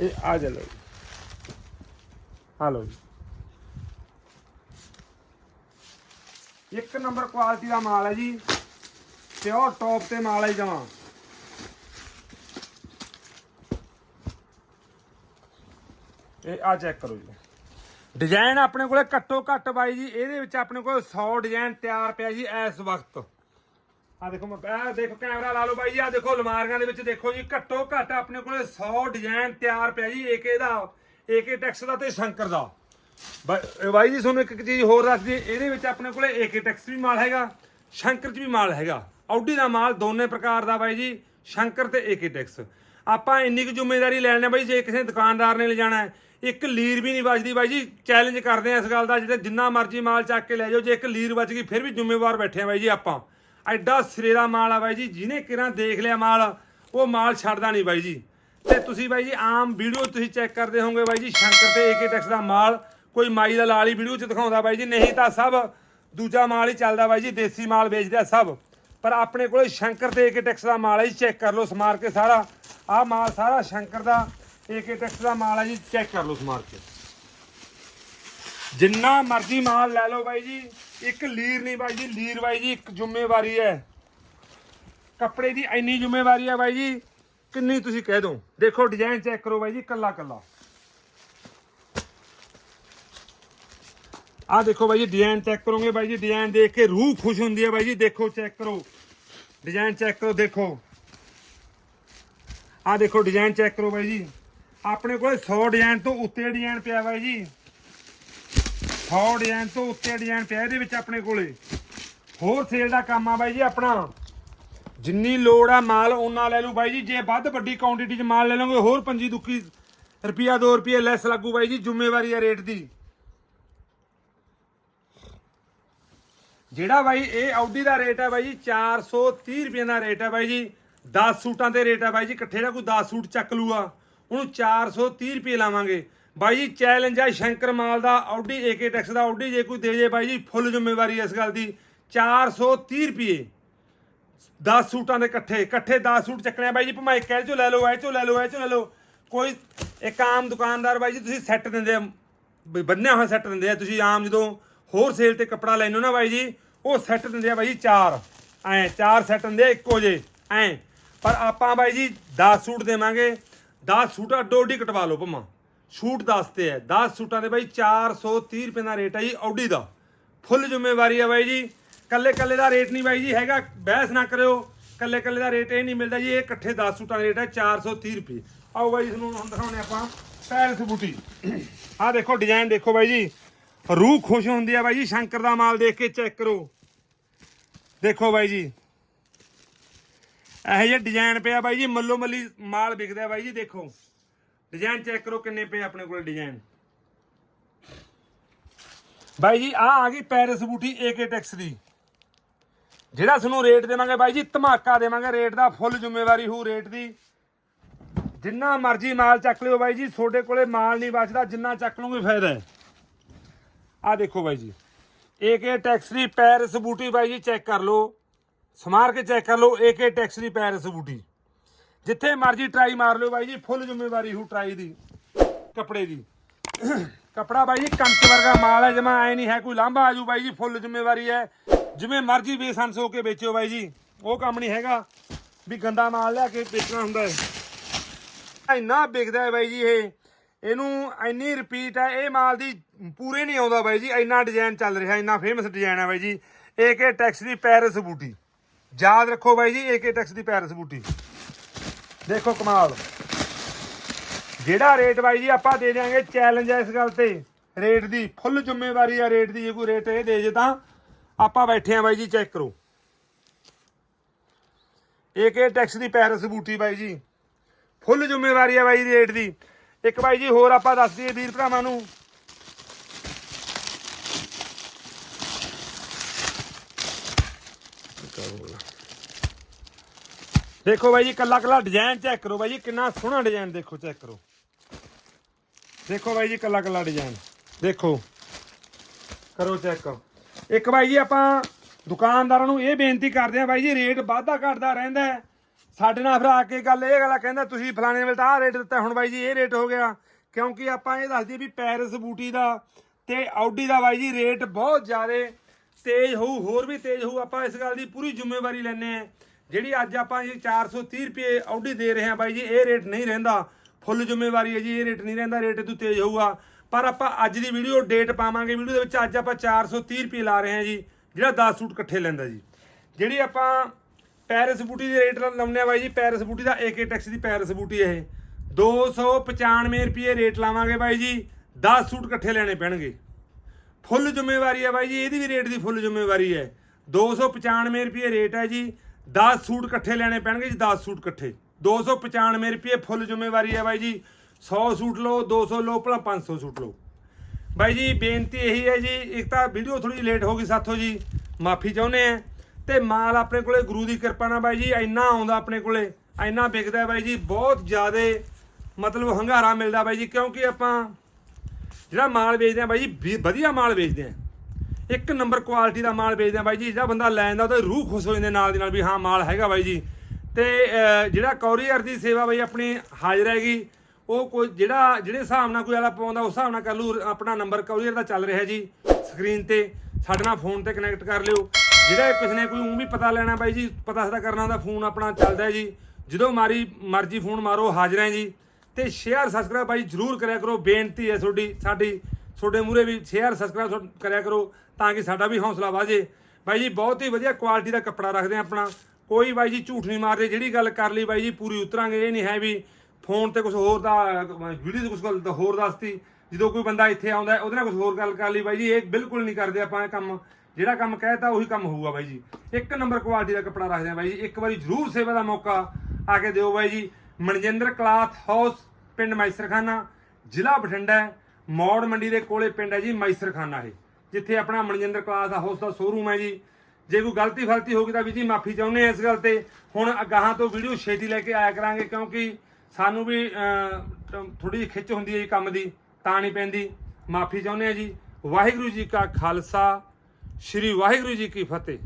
ਇਹ ਆ ਜਾ ਲਓ ਜੀ। ਆ ਲਓ ਜੀ। ਇੱਕ ਨੰਬਰ ਕੁਆਲਿਟੀ ਦਾ ਮਾਲ ਹੈ ਜੀ ਪਿਓਰ ਟੌਪ ਤੇ ਮਾਲ ਹੈ ਜਮਾ। ਇਹ ਆ ਚੈੱਕ ਕਰੋ ਜੀ। ਡਿਜ਼ਾਈਨ ਆਪਣੇ ਕੋਲੇ ਘੱਟੋ ਘੱਟ ਬਾਈ ਜੀ, ਇਹਦੇ ਵਿੱਚ ਆਪਣੇ ਕੋਲ 100 ਡਿਜ਼ਾਈਨ ਤਿਆਰ ਪਿਆ ਜੀ ਇਸ ਵਕਤ। ਆ ਦੇਖੋ ਮੈਂ ਆ ਦੇਖੋ ਕੈਮਰਾ ਲਾ ਲਓ ਬਾਈ ਜੀ ਆ ਦੇਖੋ ਲਮਾਰੀਆਂ ਦੇ ਵਿੱਚ ਦੇਖੋ ਜੀ, ਘੱਟੋ ਘੱਟ ਆਪਣੇ ਕੋਲੇ 100 ਡਿਜ਼ਾਈਨ ਤਿਆਰ ਪਿਆ ਜੀ, ਏਕੇ ਦਾ, ਏਕੇ ਟੈਕਸ ਦਾ ਤੇ ਸ਼ੰਕਰ ਦਾ। ਬਾਈ ਜੀ, ਤੁਹਾਨੂੰ ਇੱਕ ਇੱਕ ਚੀਜ਼ ਹੋਰ ਦੱਸ ਦਈਏ, ਇਹਦੇ ਵਿੱਚ ਆਪਣੇ ਕੋਲੇ ਏਕੇ ਟੈਕਸ ਵੀ ਮਾਲ ਹੈਗਾ, ਸ਼ੰਕਰ ਚ ਵੀ ਮਾਲ ਹੈਗਾ। ਆਡੀ ਦਾ ਮਾਲ ਦੋਨੇ ਪ੍ਰਕਾਰ ਦਾ ਬਾਈ ਜੀ, ਸ਼ੰਕਰ ਤੇ ਏਕੇ ਟੈਕਸ। ਆਪਾਂ ਇੰਨੀ ਕੁ ਜ਼ਿੰਮੇਵਾਰੀ ਲੈਣੇ ਬਾਈ, ਜੇ ਕਿਸੇ ਦੁਕਾਨਦਾਰ ਨੇ ਲਿਜਾਣਾ ਹੈ ਇੱਕ ਲੀਰ ਵੀ ਨਹੀਂ ਬਚਦੀ ਬਾਈ ਜੀ ਚੈਲੰਜ ਕਰਦੇ ਆ ਇਸ ਗੱਲ ਦਾ ਜਿਹਦੇ ਜਿੰਨਾ ਮਰਜ਼ੀ ਮਾਲ ਚੱਕ ਕੇ ਲੈ ਜਾਓ, ਜੇ ਇੱਕ ਲੀਰ ਬਚ ਗਈ, ਫਿਰ ਵੀ ਜ਼ਿੰਮੇਵਾਰ ਬੈਠੇ ਆ ਬਾਈ ਜੀ ਆਪਾਂ। ਐਡਾ ਸਰੇਰਾ ਮਾਲ ਆ ਬਾਈ ਜੀ, ਜਿਹਨੇ ਕਿਰਾਂ ਦੇਖ ਲਿਆ ਮਾਲ, ਉਹ ਮਾਲ ਛੱਡਦਾ ਨਹੀਂ ਬਾਈ ਜੀ। ਤੇ ਤੁਸੀਂ ਬਾਈ ਜੀ, ਆਮ ਵੀਡੀਓ ਤੁਸੀਂ ਚੈੱਕ ਕਰਦੇ ਹੋਵੋਗੇ ਬਾਈ ਜੀ, ਸ਼ੰਕਰ ਤੇ ਏਕੇ ਟੈਕਸ ਦਾ ਮਾਲ, ਕੋਈ ਮਾਈ ਦਾ ਲਾਲੀ ਵੀਡੀਓ ਚ ਦਿਖਾਉਂਦਾ ਬਾਈ ਜੀ, ਨਹੀਂ ਤਾਂ ਸਭ ਦੂਜਾ ਮਾਲ ਹੀ ਚੱਲਦਾ ਬਾਈ ਜੀ, ਦੇਸੀ ਮਾਲ ਵੇਚਦੇ ਆ ਸਭ। ਪਰ ਆਪਣੇ ਕੋਲੇ ਸ਼ੰਕਰ ਤੇ ਏਕੇ ਟੈਕਸ ਦਾ ਮਾਲ ਹੈ ਜੀ ਚੈੱਕ ਕਰ ਲਓ ਸਮਾਰ ਕੇ ਸਾਰਾ। ਆਹ ਮਾਲ ਸਾਰਾ ਸ਼ੰਕਰ ਦਾ ਏਕੇ ਟੈਕਸ ਦਾ ਮਾਲ ਹੈ ਜੀ ਚੈੱਕ ਕਰ ਲਓ ਸਮਾਰ ਕੇ ਜਿੰਨਾ ਮਰਜ਼ੀ ਮਾਲ ਲੈ ਲਓ ਬਾਈ ਜੀ, ਇੱਕ ਲੀਰ ਨਹੀਂ ਬਾਈ ਜੀ, ਲੀਰ ਬਾਈ ਜੀ, ਇੱਕ ਜ਼ਿੰਮੇਵਾਰੀ ਹੈ। ਕੱਪੜੇ ਦੀ ਇੰਨੀ ਜ਼ਿੰਮੇਵਾਰੀ ਹੈ ਬਾਈ ਜੀ, ਕਿੰਨੀ ਤੁਸੀਂ ਕਹਿ ਦੋ। ਦੇਖੋ ਡਿਜ਼ਾਈਨ ਚੈੱਕ ਕਰੋ ਬਾਈ ਜੀ ਕੱਲਾ ਕੱਲਾ ਆ ਦੇਖੋ ਬਾਈ ਜੀ ਡਿਜ਼ਾਈਨ ਚੈੱਕ ਕਰੋਗੇ ਬਾਈ ਜੀ ਡਿਜ਼ਾਈਨ ਦੇਖ ਕੇ ਰੂਹ ਖੁਸ਼ ਹੁੰਦੀ ਹੈ ਬਾਈ ਜੀ, ਦੇਖੋ ਚੈੱਕ ਕਰੋ। ਡਿਜ਼ਾਈਨ ਚੈੱਕ ਕਰੋ, ਦੇਖੋ। ਆ ਦੇਖੋ ਡਿਜ਼ਾਈਨ ਚੈੱਕ ਕਰੋ ਬਾਈ ਜੀ। ਆਪਣੇ ਕੋਲ 100 ਡਿਜ਼ਾਈਨ ਤੋਂ ਉੱਤੇ ਡਿਜ਼ਾਈਨ ਪਿਆ ਬਾਈ ਜੀ। 100 ਡਿਜ਼ਾਈਨ ਤੋਂ ਉੱਤੇ ਡਿਜ਼ਾਈਨ ਪਿਆ ਇਹਦੇ ਵਿੱਚ ਆਪਣੇ ਕੋਲੇ। ਹੋਰ ਸੇਲ ਦਾ ਕੰਮ ਆ ਬਾਈ ਜੀ ਆਪਣਾ। ਜਿੰਨੀ ਲੋੜ ਆ ਮਾਲ ਉਹਨਾਂ ਲੈ ਲਓ ਬਾਈ ਜੀ। ਜੇ ਵੱਧ ਵੱਡੀ ਕੁਆਂਟੀਟੀ 'ਚ ਮਾਲ ਲੈ ਲਓਗੇ, ਹੋਰ ਪੰਜੀ ਦੁੱਕੀ ਰੁਪਿਆ 2 ਰੁਪਏ ਲੈਸ ਲੱਗੂ ਬਾਈ ਜੀ ਜ਼ਿੰਮੇਵਾਰੀ ਆ ਰੇਟ ਦੀ। ਜਿਹੜਾ ਬਾਈ ਇਹ ਆਡੀ ਦਾ ਰੇਟ ਹੈ ਬਾਈ ਜੀ 430 ਰੁਪਏ ਦਾ ਰੇਟ ਹੈ ਬਾਈ ਜੀ। 10 ਸੂਟਾਂ ਦੇ ਰੇਟ ਹੈ ਬਾਈ ਜੀ। ਇਕੱਠੇ ਦਾ ਕੋਈ 10 ਸੂਟ ਚੱਕ ਲੂਗਾ ਉਹਨੂੰ 430 ਰੁਪਏ ਲਾਵਾਂਗੇ। ਬਾਈ ਜੀ ਚੈਲੰਜ ਆ ਸ਼ੰਕਰ ਮਾਲ ਦਾ ਆਡੀ ਏਕੇ ਟੈਕਸ ਦਾ। ਆਡੀ ਜੇ ਕੋਈ ਦੇ ਜੇ ਬਾਈ ਜੀ ਫੁੱਲ ਜ਼ਿੰਮੇਵਾਰੀ ਇਸ ਗੱਲ ਦੀ। 430 ਰੁਪਏ। 10 ਸੂਟਾਂ ਦੇ ਇਕੱਠੇ। ਇਕੱਠੇ 10 ਸੂਟ ਚੱਕਣੇ ਆ ਬਾਈ ਜੀ, ਭਾਵੇਂ ਇੱਕ ਇਹ ਚੋਂ ਲੈ ਲਓ, ਇਹ ਚੋਂ ਲੈ ਲਓ, ਇਹ ਚੋਂ ਲੈ ਲਓ। ਕੋਈ ਇੱਕ ਆਮ ਦੁਕਾਨਦਾਰ ਬਾਈ ਜੀ, ਤੁਸੀਂ ਸੈੱਟ ਦਿੰਦੇ ਆ। ਬੰਨਿਆ ਹੋਇਆ ਸੈੱਟ ਦਿੰਦੇ ਆ। ਤੁਸੀਂ ਆਮ ਜਦੋਂ ਹੋਰ ਸੇਲ ਤੇ ਕੱਪੜਾ ਲੈਣੋ ਨਾ ਬਾਈ ਜੀ, ਉਹ ਸੈੱਟ ਦਿੰਦੇ ਆ ਬਾਈ ਜੀ ਚਾਰ। ਐ, ਚਾਰ ਸੈੱਟ ਦਿੰਦੇ ਆ ਇੱਕੋ ਜੇ ਐ। ਪਰ ਆਪਾਂ ਬਾਈ ਜੀ 10 ਸੂਟ ਦੇਵਾਂਗੇ। 10 ਸੂਟ ਅੱਡੋ ਅੱਡੀ ਕਟਵਾ ਲਓ ਭਮਾ ਸ਼ੂਟ 10 ਤੇ ਹੈ 10 ਸੂਟਾਂ ਦੇ ਬਾਈ 430 ਰੁਪਏ ਦਾ ਰੇਟ ਹੈ ਜੀ ਆਡੀ ਦਾ। ਫੁੱਲ ਜ਼ਿੰਮੇਵਾਰੀ ਹੈ ਬਾਈ ਜੀ। ਕੱਲੇ ਕੱਲੇ ਦਾ ਰੇਟ ਨਹੀਂ ਬਾਈ ਜੀ ਹੈਗਾ। ਬਹਿਸ ਨਾ ਕਰਿਓ। ਕੱਲੇ ਕੱਲੇ ਦਾ ਰੇਟ ਇਹ ਨਹੀਂ ਮਿਲਦਾ ਜੀ। ਇਹ ਇਕੱਠੇ 10 ਸੂਟਾਂ ਦਾ ਰੇਟ ਹੈ 430 ਰੁਪਏ। ਆਓ ਬਾਈ ਤੁਹਾਨੂੰ ਹੁਣ ਦਿਖਾਉਣੇ ਆਪਾਂ ਪੈਰਸ ਬੂਟੀ। ਆਹ ਦੇਖੋ ਡਿਜ਼ਾਈਨ ਦੇਖੋ ਬਾਈ ਜੀ। ਰੂਹ ਖੁਸ਼ ਹੁੰਦੀ ਹੈ ਬਾਈ ਜੀ। ਸ਼ੰਕਰ ਦਾ ਮਾਲ ਦੇਖ ਕੇ ਚੈੱਕ ਕਰੋ। ਦੇਖੋ ਬਾਈ ਜੀ। ਇਹੋ ਜਿਹਾ ਡਿਜ਼ਾਈਨ ਪਿਆ ਬਾਈ ਜੀ, ਮੱਲੋ ਮੱਲੀ ਮਾਲ ਵਿਕਦਾ ਬਾਈ ਜੀ, ਦੇਖੋ। ਡਿਜ਼ਾਈਨ ਚੈੱਕ ਕਰੋ ਕਿੰਨੇ ਪਏ ਆਪਣੇ ਕੋਲ ਡਿਜ਼ਾਈਨ ਬਾਈ ਜੀ ਆ ਆ ਗਈ ਪੈਰਿਸ ਬੂਟੀ ਏਕੇ ਟੈਕਸ ਦੀ। ਜਿਹੜਾ ਤੁਹਾਨੂੰ ਰੇਟ ਦੇਵਾਂਗੇ ਬਾਈ ਜੀ, ਧਮਾਕਾ ਦੇਵਾਂਗੇ ਰੇਟ ਦਾ ਫੁੱਲ ਜ਼ਿੰਮੇਵਾਰੀ ਹੋਊ ਰੇਟ ਦੀ। ਜਿੰਨਾ ਮਰਜ਼ੀ ਮਾਲ ਚੱਕ ਲਿਓ ਬਾਈ ਜੀ, ਤੁਹਾਡੇ ਕੋਲੇ ਮਾਲ ਨਹੀਂ ਬਚਦਾ, ਜਿੰਨਾ ਚੱਕ ਲਓਗੇ ਫਾਇਦਾ ਹੈ। ਆ ਦੇਖੋ ਬਾਈ ਜੀ ਏਕੇ ਟੈਕਸ ਦੀ ਪੈਰਿਸ ਬੂਟੀ ਬਾਈ ਜੀ ਚੈੱਕ ਕਰ ਲਓ। ਸਮਾਰ ਕੇ ਚੈੱਕ ਕਰ ਲਓ ਏਕੇ ਟੈਕਸ ਦੀ ਪੈਰਿਸ ਬੂਟੀ। ਜਿੱਥੇ ਮਰਜ਼ੀ ਟਰਾਈ ਮਾਰ ਲਿਓ ਬਾਈ ਜੀ ਫੁੱਲ ਜ਼ਿੰਮੇਵਾਰੀ ਹੋਊ ਟਰਾਈ ਦੀ, ਕੱਪੜੇ ਦੀ। ਕੱਪੜਾ ਬਾਈ ਜੀ, ਕੰਚ ਵਰਗਾ ਮਾਲ ਹੈ, ਜਮਾ ਐ ਨਹੀਂ ਹੈ ਕੋਈ ਲਾਂਭਾ, ਆਜੂ ਬਾਈ ਜੀ ਫੁੱਲ ਜ਼ਿੰਮੇਵਾਰੀ ਹੈ। ਜਿਵੇਂ ਮਰਜ਼ੀ ਬੇਸੰਸ ਹੋ ਕੇ ਵੇਚਿਓ ਬਾਈ ਜੀ, ਉਹ ਕੰਮ ਨਹੀਂ ਹੈਗਾ। ਵੀ ਗੰਦਾ ਮਾਲ ਲਿਆ ਕੇ ਵੇਚਣਾ ਹੁੰਦਾ ਹੈ। ਇੰਨਾ ਵਿਕਦਾ ਹੈ ਬਾਈ ਜੀ ਇਹ। ਇਹਨੂੰ ਇੰਨੀ ਰਿਪੀਟ ਹੈ, ਇਹ ਮਾਲ ਦੀ ਪੂਰੇ ਨਹੀਂ ਆਉਂਦਾ ਬਾਈ ਜੀ, ਇੰਨਾ ਡਿਜ਼ਾਈਨ ਚੱਲ ਰਿਹਾ, ਇੰਨਾ ਫੇਮਸ ਡਿਜ਼ਾਈਨ ਹੈ ਬਾਈ ਜੀ। ਏਕੇ ਟੈਕਸ ਦੀ ਪੈਰਿਸ ਬੂਟੀ। ਯਾਦ ਰੱਖੋ ਬਾਈ ਜੀ ਏਕੇ ਟੈਕਸ ਦੀ ਪੈਰਿਸ ਬੂਟੀ। ਦੇਖੋ ਕਮਾਲ। ਜਿਹੜਾ ਰੇਟ ਬਾਈ ਜੀ ਆਪਾਂ ਦੇ ਦਿਆਂਗੇ ਚੈਲੰਜ ਹੈ ਇਸ ਗੱਲ ਤੇ। ਰੇਟ ਦੀ ਫੁੱਲ ਜ਼ਿੰਮੇਵਾਰੀ ਆ ਰੇਟ ਦੀ ਜੇ ਕੋਈ ਰੇਟ ਇਹ ਦੇ ਜੇ ਤਾਂ। ਆਪਾਂ ਬੈਠੇ ਆ ਬਾਈ ਜੀ ਚੈੱਕ ਕਰੋ। ਇੱਕ ਇਹ ਟੈਕਸ ਦੀ ਪੈਰਿਸ ਬੂਟੀ ਬਾਈ ਜੀ। ਫੁੱਲ ਜ਼ਿੰਮੇਵਾਰੀ ਆ ਬਾਈ ਰੇਟ ਦੀ। ਇੱਕ ਬਾਈ ਜੀ, ਹੋਰ ਆਪਾਂ ਦੱਸ ਦਈਏ ਵੀਰ ਭਰਾਵਾਂ ਨੂੰ। ਦੇਖੋ ਬਾਈ ਜੀ, ਕੱਲਾ ਕੱਲਾ ਡਿਜ਼ਾਈਨ ਚੈੱਕ ਕਰੋ ਬਾਈ ਜੀ, ਕਿੰਨਾ ਸੋਹਣਾ ਡਿਜ਼ਾਈਨ ਦੇਖੋ ਚੈੱਕ ਕਰੋ। ਦੇਖੋ ਬਾਈ ਜੀ, ਕੱਲਾ ਕੱਲਾ ਡਿਜ਼ਾਈਨ ਦੇਖੋ। ਕਰੋ ਚੈੱਕ ਇੱਕ ਬਾਈ ਜੀ, ਆਪਾਂ ਦੁਕਾਨਦਾਰਾਂ ਨੂੰ ਇਹ ਬੇਨਤੀ ਕਰਦੇ ਆ ਬਾਈ ਜੀ ਰੇਟ ਵਾਧਾ ਘਟਦਾ ਰਹਿੰਦਾ ਹੈ। ਸਾਡੇ ਨਾਲ ਫਿਰ ਆ ਕੇ ਗੱਲ ਇਹ ਗੱਲ ਕਹਿੰਦਾ, ਤੁਸੀਂ ਫਲਾਣੇ ਵੇਲੇ ਤਾਂ ਆਹ ਰੇਟ ਦਿੱਤਾ, ਹੁਣ ਬਾਈ ਜੀ, ਇਹ ਰੇਟ ਹੋ ਗਿਆ। ਕਿਉਂਕਿ ਆਪਾਂ ਇਹ ਦੱਸਦੀ ਵੀ ਪੈਰਿਸ ਬੂਟੀ ਦਾ ਤੇ ਆਡੀ ਦਾ ਬਾਈ ਜੀ ਰੇਟ ਬਹੁਤ ਜ਼ਿਆਦਾ ਤੇਜ਼ ਹੋਊ, ਹੋਰ ਵੀ ਤੇਜ਼ ਹੋਊ, ਆਪਾਂ ਇਸ ਗੱਲ ਦੀ ਪੂਰੀ ਜ਼ਿੰਮੇਵਾਰੀ ਲੈਨੇ ਆ ਜਿਹੜੀ ਅੱਜ ਆਪਾਂ ਇਹ 430 ਰੁਪਏ ਆਡੀ ਦੇ ਰਹੇ ਹਾਂ ਬਾਈ ਜੀ, ਇਹ ਰੇਟ ਨਹੀਂ ਰਹਿੰਦਾ। ਫੁੱਲ ਜ਼ਿੰਮੇਵਾਰੀ ਹੈ ਜੀ, ਇਹ ਰੇਟ ਨਹੀਂ ਰਹਿੰਦਾ ਰੇਟ ਤੋਂ ਤੇਜ਼ ਹੋਊਗਾ। ਪਰ ਆਪਾਂ ਅੱਜ ਦੀ ਵੀਡੀਓ ਡੇਟ ਪਾਵਾਂਗੇ ਵੀਡੀਓ ਦੇ ਵਿੱਚ ਅੱਜ ਆਪਾਂ 430 ਰੁਪਏ ਲਾ ਰਹੇ ਹਾਂ ਜੀ, ਜਿਹੜਾ 10 ਸੂਟ ਇਕੱਠੇ ਲੈਂਦਾ ਜੀ। ਜਿਹੜੀ ਆਪਾਂ ਪੈਰਿਸ ਬੂਟੀ ਦੇ ਰੇਟ ਲਾਉਂਦੇ ਆ ਬਾਈ ਜੀ ਪੈਰਿਸ ਬੂਟੀ ਦਾ ਏਕੇ ਟੈਕਸ ਦੀ ਪੈਰਿਸ ਬੂਟੀ ਇਹ। 295 ਰੁਪਏ ਰੇਟ ਲਾਵਾਂਗੇ ਬਾਈ ਜੀ 10 ਸੂਟ ਇਕੱਠੇ ਲੈਣੇ ਪੈਣਗੇ। ਫੁੱਲ ਜ਼ਿੰਮੇਵਾਰੀ ਹੈ ਬਾਈ ਜੀ, ਇਹਦੀ ਵੀ ਰੇਟ ਦੀ ਫੁੱਲ ਜ਼ਿੰਮੇਵਾਰੀ ਹੈ। 295 ਰੁਪਏ ਰੇਟ ਹੈ ਜੀ 10 ਸੂਟ ਇਕੱਠੇ ਲੈਣੇ ਪੈਣਗੇ ਜੀ 10 ਸੂਟ ਇਕੱਠੇ। 295 ਰੁਪਏ ਫੁੱਲ ਜ਼ਿੰਮੇਵਾਰੀ ਹੈ ਬਾਈ ਜੀ 100 ਸੂਟ ਲਓ 200 ਲਓ, ਭਲਾ 500 ਸੂਟ ਲਓ। ਬਾਈ ਜੀ, ਬੇਨਤੀ ਇਹੀ ਹੈ ਜੀ, ਇੱਕ ਤਾਂ ਵੀਡੀਓ ਥੋੜੀ ਲੇਟ ਹੋ ਗਈ ਸਾਥੋਂ ਜੀ, ਮਾਫੀ ਚਾਹੁੰਦੇ ਆ ਤੇ ਮਾਲ ਆਪਣੇ ਕੋਲੇ ਗੁਰੂ ਦੀ ਕਿਰਪਾ ਨਾਲ ਬਾਈ ਜੀ, ਇੰਨਾ ਆਉਂਦਾ ਆਪਣੇ ਕੋਲੇ, ਇੰਨਾ ਵਿਕਦਾ ਬਾਈ ਜੀ, ਬਹੁਤ ਜ਼ਿਆਦਾ ਮਤਲਬ ਹੰਗਾਰਾ ਮਿਲਦਾ ਬਾਈ ਜੀ, ਕਿਉਂਕਿ ਆਪਾਂ ਜਿਹੜਾ ਮਾਲ ਵੇਚਦੇ ਆ ਬਾਈ ਜੀ, ਵੀ- ਵਧੀਆ ਮਾਲ ਵੇਚਦੇ ਆ। ਇੱਕ ਨੰਬਰ ਕੁਆਲਿਟੀ ਦਾ ਮਾਲ ਵੇਚਦੇ ਆ ਬਾਈ ਜੀ, ਜਿਹੜਾ ਬੰਦਾ ਲੈ ਜਾਂਦਾ ਉਹਦੇ ਰੂਹ ਖੁਸ਼ ਹੋ ਜਾਂਦੇ ਨਾਲ ਦੀ ਨਾਲ ਵੀ ਹਾਂ, ਮਾਲ ਹੈਗਾ ਬਾਈ ਜੀ। ਤੇ ਜਿਹੜਾ ਕੋਰੀਅਰ ਦੀ ਸੇਵਾ ਬਾਈ ਆਪਣੀ ਹਾਜ਼ਰ ਹੈਗੀ, ਉਹ ਕੋਈ ਜਿਹੜਾ, ਜਿਹੜੇ ਹਿਸਾਬ ਨਾਲ ਕੋਈ ਵਾਲਾ ਪਾਉਂਦਾ ਉਸ ਹਿਸਾਬ ਨਾਲ ਕਰ ਲੂ ਆਪਣਾ ਨੰਬਰ ਕੋਰੀਅਰ ਦਾ ਚੱਲ ਰਿਹਾ ਜੀ ਸਕਰੀਨ ਤੇ। ਸਾਡੇ ਨਾਲ ਫੋਨ ਤੇ ਕਨੈਕਟ ਕਰ ਲਿਓ। ਜਿਹੜਾ ਕਿਸੇ ਨੇ ਕੋਈ ਉਹ ਵੀ ਪਤਾ ਲੈਣਾ ਬਾਈ ਜੀ, ਪਤਾ ਸਦਾ ਕਰਨਾ ਹੁੰਦਾ ਫੋਨ ਆਪਣਾ ਚੱਲਦਾ ਜੀ। ਜਦੋਂ ਮਾਰੀ ਮਰਜ਼ੀ ਫੋਨ ਮਾਰੋ, ਹਾਜ਼ਰ ਹੈ ਜੀ। ਤੇ ਸ਼ੇਅਰ ਸਬਸਕ੍ਰਾਈਬ ਬਾਈ ਜਰੂਰ ਕਰਿਆ ਕਰੋ, ਬੇਨਤੀ ਹੈ ਤੁਹਾਡੀ, ਸਾਡੀ, ਤੁਹਾਡੇ ਮੂਰੇ ਵੀ ਸ਼ੇਅਰ ਸਬਸਕ੍ਰਾਈਬ ਕਰਿਆ ਕਰੋ ਤਾਂ ਕਿ ਸਾਡਾ ਵੀ ਹੌਸਲਾ ਵਾਜੇ ਬਾਈ ਜੀ, ਬਹੁਤ ਹੀ ਵਧੀਆ ਕੁਆਲਿਟੀ ਦਾ ਕੱਪੜਾ ਰੱਖਦੇ ਆ ਆਪਣਾ। ਕੋਈ ਬਾਈ ਜੀ ਝੂਠ ਨਹੀਂ ਮਾਰਦੇ, ਜਿਹੜੀ ਗੱਲ ਕਰ ਲਈ ਬਾਈ ਜੀ, ਪੂਰੀ ਉਤਰਾਂਗੇ, ਇਹ ਨਹੀਂ ਹੈ ਵੀ ਫੋਨ ਤੇ ਕੁਝ ਹੋਰ ਦਾ ਵੀਡੀਓ ਤੇ ਕੁਝ ਗੱਲ ਤਾਂ ਹੋਰ ਦੱਸਤੀ। ਜਦੋਂ ਕੋਈ ਬੰਦਾ ਇੱਥੇ ਆਉਂਦਾ ਉਹਦੇ ਨਾਲ ਕੁਝ ਹੋਰ ਗੱਲ ਕਰ ਲਈ ਬਾਈ ਜੀ, ਇਹ ਬਿਲਕੁਲ ਨਹੀਂ ਕਰਦੇ ਆਪਾਂ ਇਹ ਕੰਮ। ਜਿਹੜਾ ਕੰਮ ਕਹਿਤਾ ਉਹੀ ਕੰਮ ਹੋਊਗਾ ਬਾਈ ਜੀ। ਇੱਕ ਨੰਬਰ ਕੁਆਲਿਟੀ ਦਾ ਕੱਪੜਾ ਰੱਖਦੇ ਆ ਬਾਈ ਜੀ। ਇੱਕ ਵਾਰੀ ਜਰੂਰ ਸੇਵਾ ਦਾ ਮੌਕਾ ਆ ਕੇ ਦਿਓ ਬਾਈ ਜੀ। ਮਨਜਿੰਦਰ ਕਲਾਥ ਹਾਊਸ ਪਿੰਡ ਮੈਸਰਖਾਨਾ, ਜ਼ਿਲ੍ਹਾ ਬਠਿੰਡਾ ਮੌੜ ਮੰਡੀ ਦੇ ਕੋਲੇ ਪਿੰਡ ਹੈ ਜੀ ਮੈਸਰਖਾਨਾ ਇਹ, ਜਿੱਥੇ ਆਪਣਾ ਮਨਜਿੰਦਰ ਕਲਾਥ ਹਾਊਸ ਦਾ ਸ਼ੋਰੂਮ ਹੈ ਜੀ। ਜੇ ਕੋਈ ਗਲਤੀ ਫਲਤੀ ਹੋ ਗਈ ਤਾਂ ਵੀ ਜੀ ਮਾਫੀ ਚਾਹੁੰਦੇ ਆ ਇਸ ਗੱਲ ਤੇ। ਹੁਣ ਅਗਾਹਾਂ ਤੋਂ ਵੀਡੀਓ ਛੇਤੀ ਲੈ ਕੇ ਆਇਆ ਕਰਾਂਗੇ ਕਿਉਂਕਿ ਸਾਨੂੰ ਵੀ ਥੋੜੀ ਜਿਹੀ ਖਿੱਚ ਹੁੰਦੀ ਹੈ ਜੀ ਕੰਮ ਦੀ, ਤਾਂ ਨਹੀਂ ਪੈਂਦੀ। ਮਾਫੀ ਚਾਹੁੰਦੇ ਆ ਜੀ। ਵਾਹਿਗੁਰੂ ਜੀ ਕਾ ਖਾਲਸਾ, ਸ੍ਰੀ ਵਾਹਿਗੁਰੂ ਜੀ ਕੀ ਫਤਿਹ।